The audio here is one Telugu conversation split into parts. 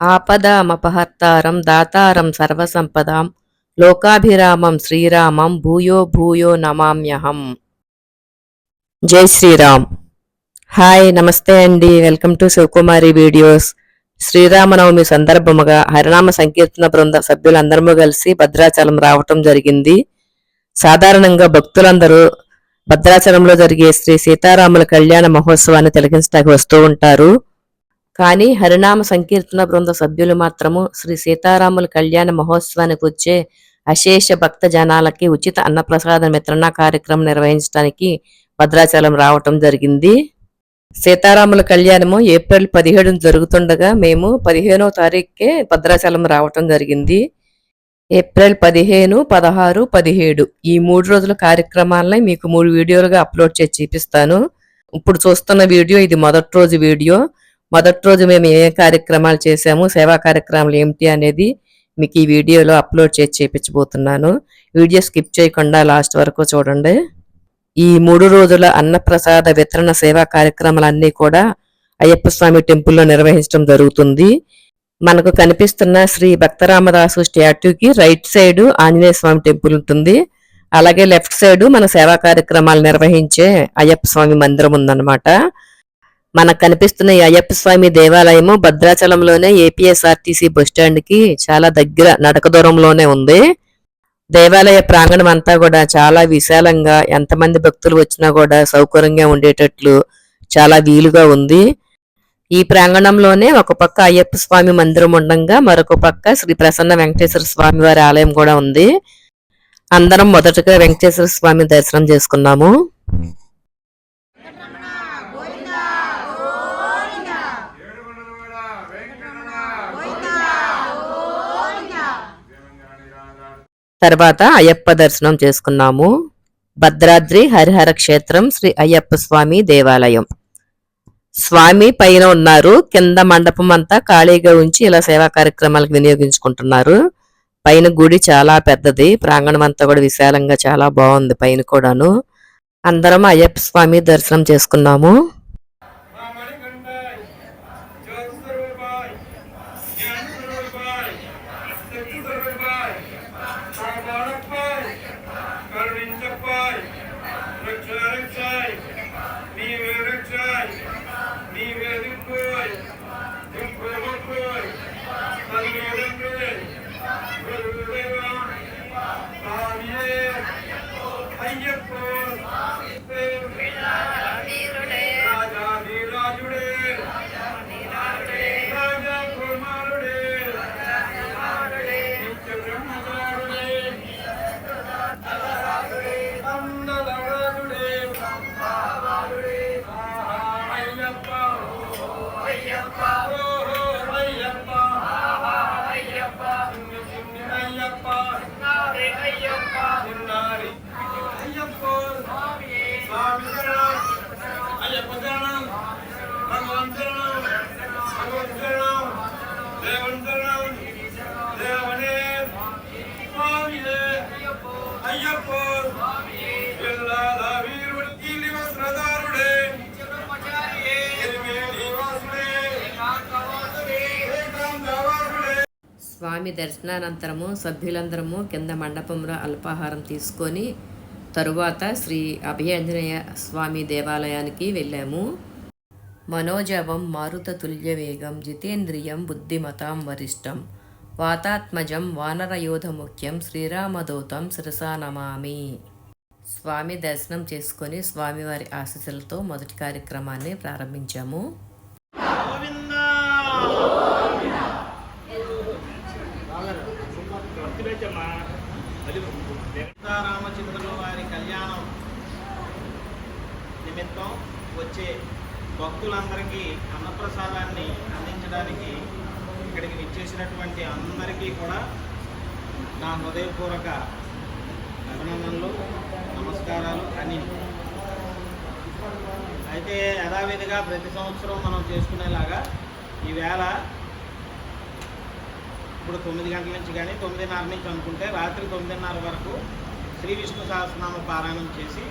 ఆపదామపహర్తారం దాతారం సర్వసంపదాం లోకాభిరామం శ్రీరామం భూయో భూయో నమామ్యహం. జై శ్రీరామ్. హాయ్ నమస్తే అండి. Welcome to Sivakumari videos. Sri Rama Navami సందర్భముగా హరినామ సంకీర్తన బృంద సభ్యులందరము కలిసి భద్రాచలం రావటం జరిగింది. సాధారణంగా భక్తులందరూ భద్రాచలంలో జరిగే శ్రీ సీతారాముల కళ్యాణ మహోత్సవాన్ని తిలకించడానికి వస్తూ ఉంటారు. కానీ హరినామ సంకీర్తన బృంద సభ్యులు మాత్రము శ్రీ సీతారాముల కళ్యాణ మహోత్సవానికి వచ్చే అశేష భక్త జనాలకి ఉచిత అన్నప్రసాద వితరణ కార్యక్రమం నిర్వహించడానికి భద్రాచలం రావటం జరిగింది. సీతారాముల కళ్యాణము ఏప్రిల్ పదిహేడున జరుగుతుండగా మేము పదిహేనో తారీఖుకే భద్రాచలం రావటం జరిగింది. ఏప్రిల్ పదిహేను పదహారు పదిహేడు ఈ మూడు రోజుల కార్యక్రమాలని మీకు మూడు వీడియోలుగా అప్లోడ్ చేసి చూపిస్తాను. ఇప్పుడు చూస్తున్న వీడియో ఇది మొదటి రోజు వీడియో. మొదటి రోజు మేము ఏ కార్యక్రమాలు చేశాము సేవా కార్యక్రమాలు ఏమిటి అనేది మీకు ఈ వీడియోలో అప్లోడ్ చేసి చేపించబోతున్నాను. వీడియో స్కిప్ చేయకుండా లాస్ట్ వరకు చూడండి. ఈ మూడు రోజుల అన్నప్రసాద వితరణ సేవా కార్యక్రమాలన్నీ కూడా అయ్యప్ప స్వామి టెంపుల్లో నిర్వహించడం జరుగుతుంది. మనకు కనిపిస్తున్న Sri Bhakta Ramadasu స్టాట్యూకి right side Anjaneya Swami temple ఉంటుంది. అలాగే లెఫ్ట్ సైడ్ మన సేవా కార్యక్రమాలు నిర్వహించే అయ్యప్ప స్వామి మందిరం ఉందన్నమాట. మనకు కనిపిస్తున్న ఈ అయ్యప్ప స్వామి దేవాలయము భద్రాచలంలోనే ఏపీఎస్ఆర్టీసీ బస్ స్టాండ్కి చాలా దగ్గర నడక దూరంలోనే ఉంది. దేవాలయ ప్రాంగణం అంతా కూడా చాలా విశాలంగా ఎంతమంది భక్తులు వచ్చినా కూడా సౌకర్యంగా ఉండేటట్లు చాలా వీలుగా ఉంది. ఈ ప్రాంగణంలోనే ఒక పక్క అయ్యప్ప స్వామి మందిరం ఉండగా మరొక పక్క శ్రీ ప్రసన్న వెంకటేశ్వర స్వామి వారి ఆలయం కూడా ఉంది. అందరం మొదటగా వెంకటేశ్వర స్వామి దర్శనం చేసుకున్నాము. తర్వాత అయ్యప్ప దర్శనం చేసుకున్నాము. భద్రాద్రి హరిహర క్షేత్రం శ్రీ అయ్యప్ప స్వామి దేవాలయం. స్వామి పైన ఉన్నారు. కింద మండపం అంతా ఖాళీగా ఉంచి ఇలా సేవా కార్యక్రమాలకు వినియోగించుకుంటున్నారు. పైన గుడి చాలా పెద్దది. ప్రాంగణం అంతా కూడా విశాలంగా చాలా బాగుంది పైన కూడాను. అందరం అయ్యప్ప స్వామి దర్శనం చేసుకున్నాము. பெற்றுத்தருவாய் காப்பாடப்பாய் கருணிந்தப்பாய் ரட்ச ரட்சாய் நீ ரட்சாய் நீ வெதுப்பாய் துன்பமாய் தன்னிடந்து ஐயப்போ ஐயப்போ స్వామి దర్శనానంతరము సభ్యులందరము కింద మండపంలో అల్పాహారం తీసుకొని తరువాత శ్రీ అభయాంజనేయ స్వామి దేవాలయానికి వెళ్ళాము. మనోజవం మారుత వేగం జితేంద్రియం బుద్ధిమతాం వరిష్టం వాతాత్మజం వానరయోధ ముఖ్యం శ్రీరామదూతం శిరసా నమామి. స్వామి దర్శనం చేసుకొని స్వామివారి ఆశీస్సులతో మొదటి కార్యక్రమాన్ని ప్రారంభించాము. సీతారామచంద్రుల వారి కళ్యాణం నిమిత్తం వచ్చే భక్తులందరికీ అన్నప్రసాదాన్ని అందించడానికి ఇక్కడికి విచ్చేసినటువంటి అందరికీ కూడా నా హృదయపూర్వక అభినందనలు నమస్కారాలు అని అయితే యథావిధిగా ప్రతి సంవత్సరం మనం చేసుకునేలాగా ఈవేళ ఇప్పుడు తొమ్మిది గంటల నుంచి కానీ తొమ్మిదిన్నర నుంచి అనుకుంటే రాత్రి తొమ్మిదిన్నర వరకు శ్రీ విష్ణు సహస్రనామ పారాయణం చేసి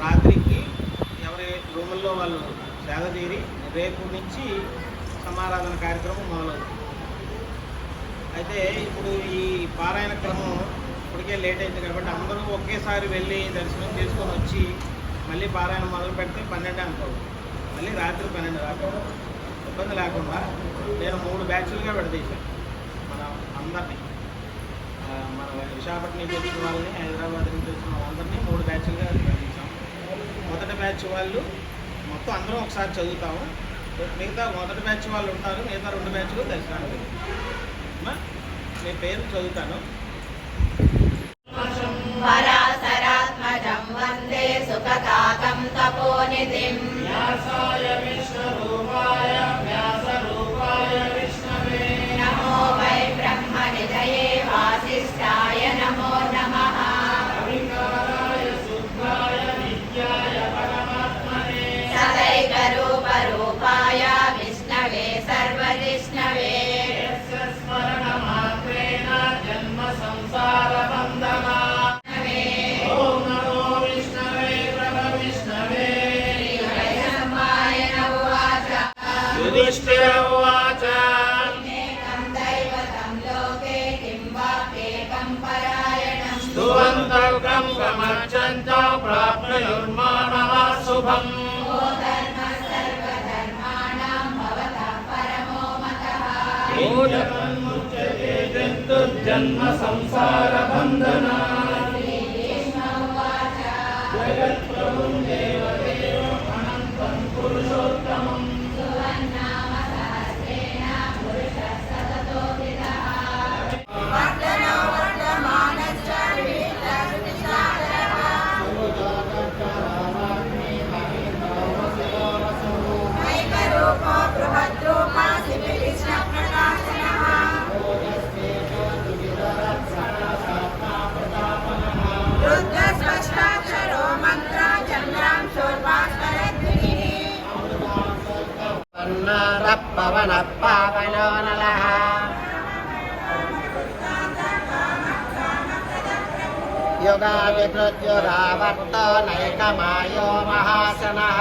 రాత్రికి ఎవరి రూముల్లో వాళ్ళు సేద తీరి రేపు నుంచి సమారాధన కార్యక్రమం మొదలవుతుంది. అయితే ఇప్పుడు ఈ పారాయణ క్రమం ఇప్పటికే లేట్ అయింది కాబట్టి అందరూ ఒకేసారి వెళ్ళి దర్శనం చేసుకొని వచ్చి మళ్ళీ పారాయణ మొదలు పెడితే పన్నెండు అనుకోవు మళ్ళీ రాత్రి పన్నెండు రాకుండా ఇబ్బంది లేకుండా నేను మూడు బ్యాచ్లుగా విడదీశాను. మన అందరినీ. మన విశాఖపట్నం నుంచి వచ్చిన వాళ్ళని హైదరాబాద్ నుంచి వచ్చిన వాళ్ళందరినీ మూడు బ్యాచ్లుగా విడదీశాం మొదటి బ్యాచ్ వాళ్ళు మొత్తం అందరం ఒకసారి చదువుతాము. మిగతా మొదటి బ్యాచ్ వాళ్ళు ఉంటారు మిగతా రెండు బ్యాచ్లు దర్శనానికి మీ పేరు చదువుతాను. పరాశరాత్మజం వందే తపోనిధిం. జన్మ సంసార బంధన. యోగావికృత్యురావర్తో నైకమాయో మహాసనః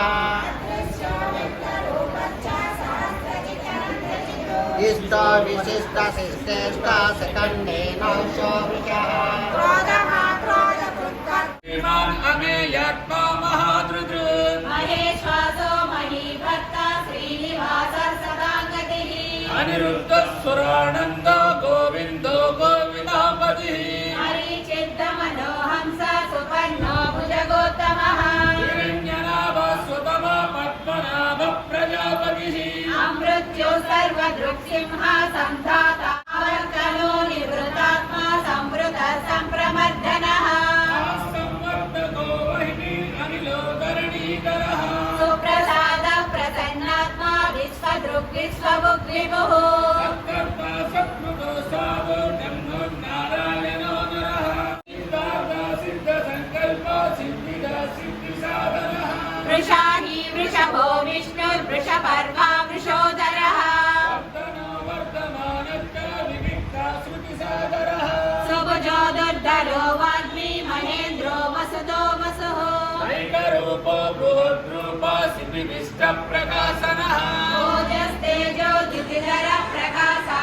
ఇష్టో విశిష్ట శిష్టేష్ట సెకండేన శోభికः క్రోధః క్రోధకృత్కర్ మహేశ్వాసో మహీభక్త శ్రీనివాస సదాంగతిః అనిరుద్ధస్వరానంద గోవిందో గోవిందాపతి హరిచిత్తమనోహంస సుపర్ణో భుజగోత్తమః पर्वामृषोदरः। सुभुजो दुर्धरो वाग्मी महेन्द्रो वसतो वसुः। ऐकरूपो बृहद्रूपसिद्धिविष्टप्रकाशनः ओजस्तेजो द्युतिधरः प्रकाशः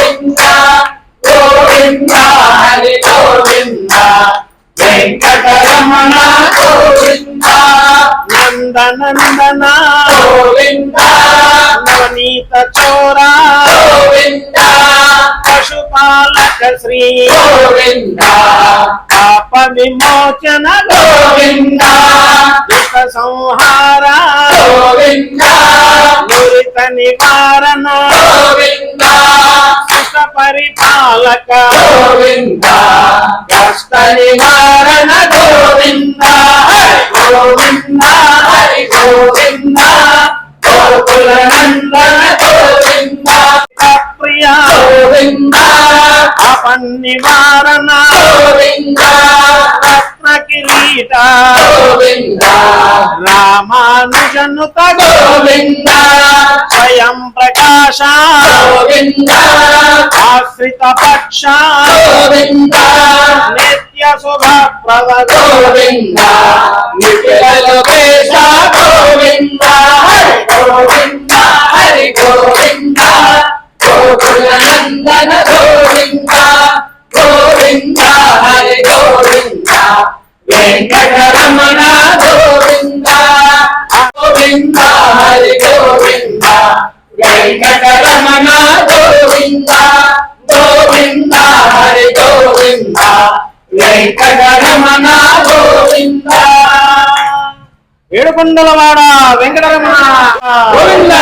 గోవింద హరి గోవింద వెంకటరమణ గోవింద నందనందన గోవింద నవనీత చోరా గోవింద పశుపాలక శ్రీ గోవింద పాప విమోచన గోవింద దుఃఖ సంహార గోవింద నివారణ గోవింద సుఖ పరిపాలక గోవింద కష్ట నివారణ గోవింద గోవింద హరి గోవింద గోకుల నందన గోవింద. ప్రియ గోవింద రత్న కిరీట గోవింద. రామానుజనుత గోవింద. స్వయం ప్రకాశ. ఆశ్రిత పక్ష. నిత్య శుభ ప్రద గోవింద నిఖిల ఏడుకొండలవాడ వెంకటరమణ. గోవింద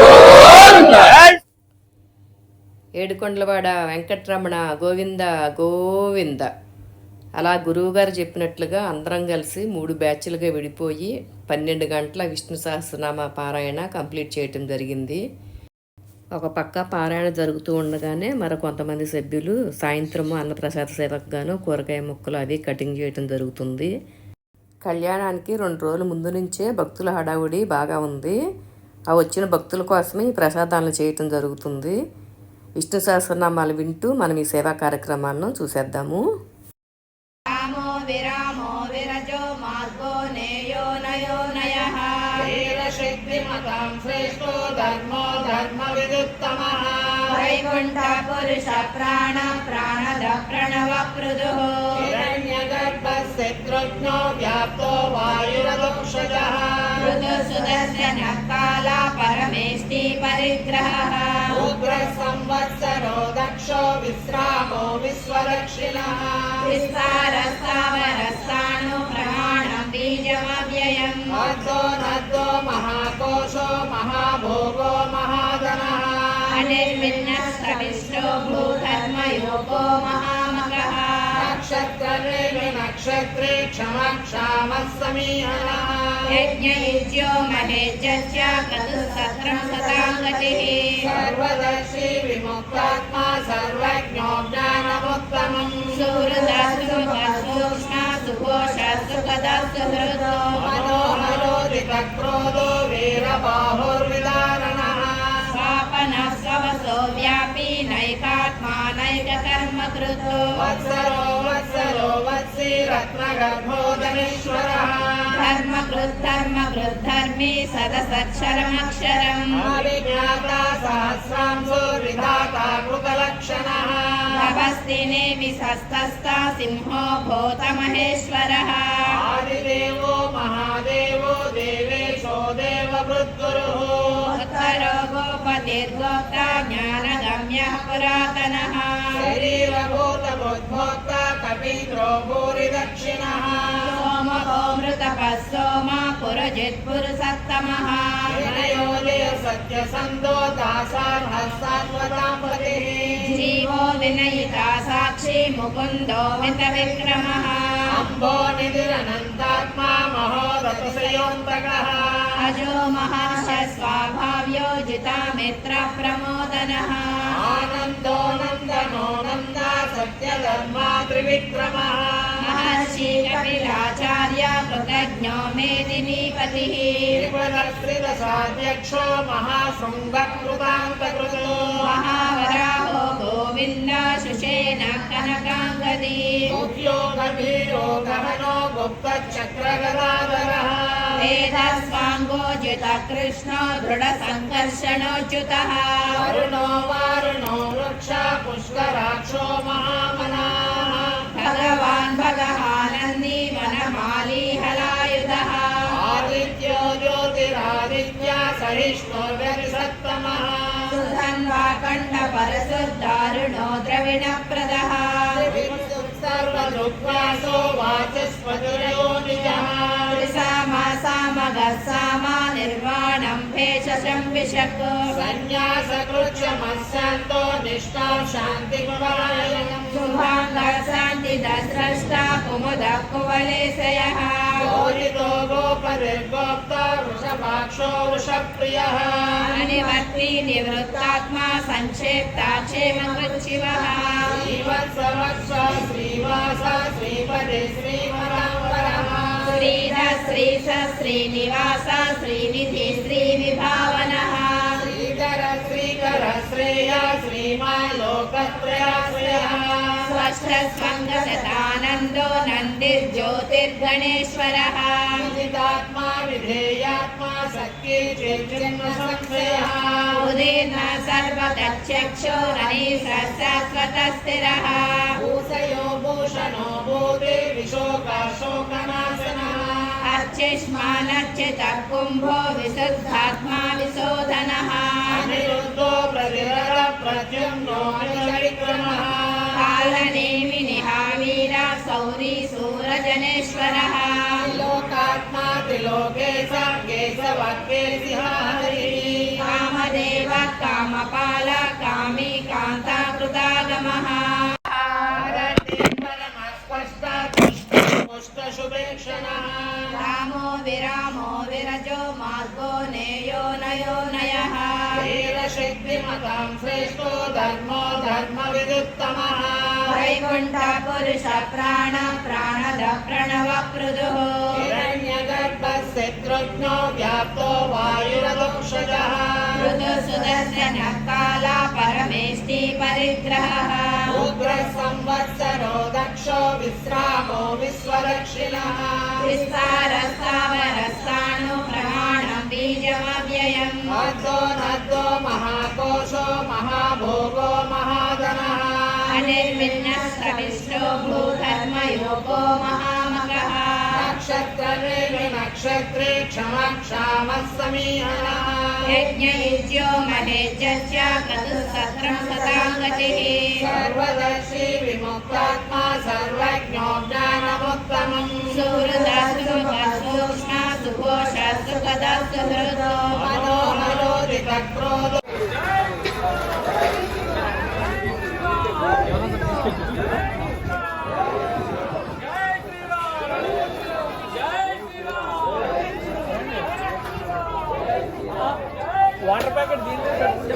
గోవింద. జై ఏడుకొండలవాడ వెంకట్రమణ గోవింద గోవింద. అలా గురువుగారు చెప్పినట్లుగా అందరం కలిసి మూడు బ్యాచ్లుగా విడిపోయి పన్నెండు గంటల విష్ణు సహస్రనామ పారాయణ కంప్లీట్ చేయటం జరిగింది. ఒక పక్క పారాయణ జరుగుతూ ఉండగానే మరి కొంతమంది సభ్యులు సాయంత్రము అన్నప్రసాద సేవకు గాను కూరగాయ ముక్కలు అవి కటింగ్ చేయటం జరుగుతుంది. కళ్యాణానికి రెండు రోజుల ముందు నుంచే భక్తుల హడావుడి బాగా ఉంది. ఆ వచ్చిన భక్తుల కోసమే ఈ ప్రసాదాలను చేయటం జరుగుతుంది. విష్ణు సహస్రనామాలు వింటూ మనం ఈ సేవా కార్యక్రమాలను చూసేద్దాము. రామో విరామో విరజో మార్గో నేయో నయో నయః. వీరశక్తిమతాం శ్రేష్టో ధర్మో ధర్మ విదుత్తమః వైకుంఠ పురుష ప్రాణ ప్రాణద ప్రణవ పృదుః హిరణ్యగర్భశత్రుఘ్నో వ్యాప్తో వాయురదోషజः మృదు సుదర్శన కాల పరమేష్టి పరిగ్రహः ఉగ్ర సంవత్సరో దక్షో విశ్రామో విశ్వదక్షిణः విస్తార స్థావర స్థాణు ప్రమాణం బీజమవ్యయం అద్దో నద్దో మహాకోశో మహాభోగో మహాధనः అనిర్విన్నస్తవిష్టో భూధర్మయోగో మహామగः నక్షత్రరేవి నక్షత్రే క్షమ క్షామ సమీహనः యజ్ఞయుజ్యో మహేజ్యస్య క్రతుసత్రం సతాంగతిః. సర్వదర్శి విముక్తాత్మా సర్వజ్ఞో జ్ఞానముత్తమం సుహృదసుముఖసూక్ష్మ సుఘోష సుఖద సుహృదో మనోహరోదిత క్రోధో వీరబాహుర్విదారణः స్వాపన స్వవసో వ్యాపీ నైకాత్మా నైకకర్మ కృతో వత్సరో వత్సరో వత్సీ రత్నగర్భోదనేశ్వరः ధర్మ కృద్ధర్మ కృద్ధర్మి సదసక్షరమక్షరం అవిజ్ఞాతా సహస్రాంశో విధాతా కృతలక్షణः తపస్తినే విసస్తస్తా సింహో భూత మహేశ్వరः ఆదిదేవో మహాదేవో దేవేశో దేవవృద్గురుः ఉత్తరో గోపతిర్గోప్త జ్ఞానగమ్య పురాతనः. శరీరభూతబుద్భోక్త కపీంద్రో భూరి దక్షిణः సోమగోమృతపः సోమ పురజిత్ పురుసత్తమः వినయోదయ సత్యసందో దాసార్హసాత్వతాం పతిः జీవో వినయితా సాక్షి ముకుందో మిత విక్రమः అంబో నిధిరనంతాత్మా మహోదతశయోంతకः అజో మహాశ స్వాభావ్యో జితామిత్ర ప్రమోదనः ఆనందో నందనో నంద సత్యధర్మా త్రివిక్రమः మహర్షి కపిలాచార్య కృతజ్ఞో మేదినీపతిः త్రిపదశ్రిదశాధ్యక్షో మహాశృంగకృతాంతకృతో గహనో గుప్తచక్రగదాధరः వేదస్వాంగోజిత కృష్ణో దృఢ సంకర్షణోచ్యుతः వరుణో వారుణో వృక్ష పుష్కరాక్షో మహామనాः భగవాన్ భగహానంది వనమాలి హలాయుధः ఆదిత్యో జ్యోతిరాదిత్య సహిష్ణుర్గరిసత్తమः సుధన్వాకండ పరశుద్ధారుణో सर्वदृग्वासो वाचस्पतिरयो निजः सामगस्सामा निर्वाणं भेषजं विशक् सन्न्यासकृच्छमस्सन्तो निष्ठा शान्तिपरायणम् शुभाङ्गशान्ति दस्रष्टा कुमुदः कुवलेशयः भोजितो गोपरिर्गोप्ता वृषभाक्षो वृषप्रियः निवर्ती निवृत्तात्मा सङ्क्षेप्ता क्षेमकृच्छिवः श्रीवत्सवत्स श्रीवास श्रीपदे श्रीवर శ్రీధ శ్రీష శ్రీనివాస శ్రీనిధి శ్రీ విభావన శ్రీధర శ్రీకర శ్రేయ శ్రీమాన్ లోకత్రయాశ్రయ स्वस्थस्वङ्गशतानन्दो नन्दिर्ज्योतिर्गणेश्वरः विदितात्मा विधेयात्मा सत्ये चेच्चिन्न संशयः उदीर्न सर्वतच्चक्षो रनीश्वरस्वतस्थिरः भूषयो भूषणो भूते विशोकाशोकनाशनः अर्चिष्मानर्चितः कुम्भो विशुद्धात्मा विशोधनः अनिरुद्धो प्रतिरर प्रद्युम्नो अनिलविक्रमः कालनेमिनिहावीरा सौरी सूरजनेश्वरः लोकात्मा त्रिलोकेश केशवक्केशिहारिः कामदेव कामपाल कामी कान्ताकृतागमः पुष्टशुभेक्षणः रामो विरामो विरजो मार्गो नेयो नयो नयः वीरशक्तिमतां श्रेष्ठो धर्मो धर्मविदुत्तमः वैकुण्ठपुरुष प्राण प्राणद प्रणव पृदुः हिरण्यगर्भस्य तृज्ञो व्याप्तो वायुरदोक्षजः मृदुसुदर्शन काला परमेष्टि परिग्रहः रुद्रसंवत्सरो दक्षो विश्रामो विश्वदक्षिणः विस्तारस्तावरस्ताणु प्रमाणं बीजमव्ययम् मद्दो नद्दो महाकोशो महाभोगो महाधनः अनिर्मिन्नस्तविष्टो भूधर्मयोगो महामगः नक्षत्ररेवि नक्षत्रे क्षमक्षामः समीहनः यज्ञयुज्यो महेज्यश्च क्रतुसत्रं सतां गतिः सर्वदर्शी विमुक्तात्मा सर्वज्ञो ज्ञानमुत्तमम् सुहृदस्तुमुखसूक्ष्म सुघोषस्तुपदस्तुहृदो मनोहरोदितक्रोधो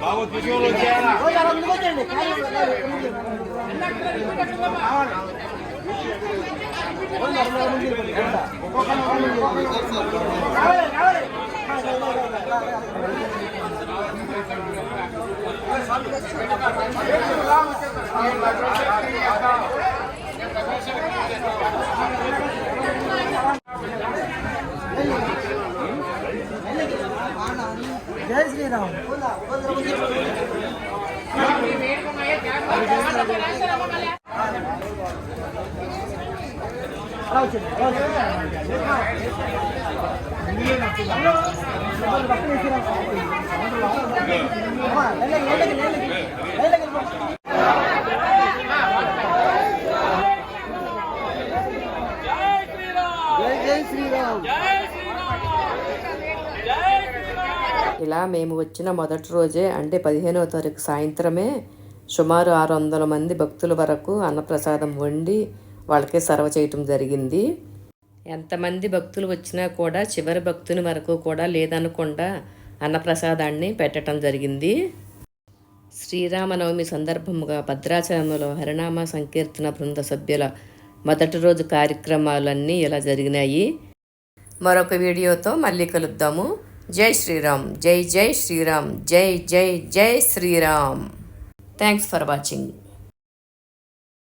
భావోద్వేగంలో చేయాలా రామ ఇలా మేము వచ్చిన మొదటి రోజే అంటే పదిహేనవ తారీఖు సాయంత్రమే సుమారు ఆరు వందల మంది భక్తుల వరకు అన్నప్రసాదం వండి వాళ్ళకే సర్వ చేయటం జరిగింది. ఎంతమంది భక్తులు వచ్చినా కూడా చివరి భక్తుని వరకు కూడా లేదనకుండా అన్నప్రసాదాన్ని పెట్టడం జరిగింది. శ్రీరామనవమి సందర్భముగా భద్రాచలంలో హరినామ సంకీర్తన బృంద సభ్యుల మొదటి రోజు కార్యక్రమాలన్నీ ఇలా జరిగినాయి. మరొక వీడియోతో మళ్ళీ కలుద్దాము. జై శ్రీరామ్ జై జై శ్రీరామ్ జై జై జై శ్రీరామ్. Thanks for watching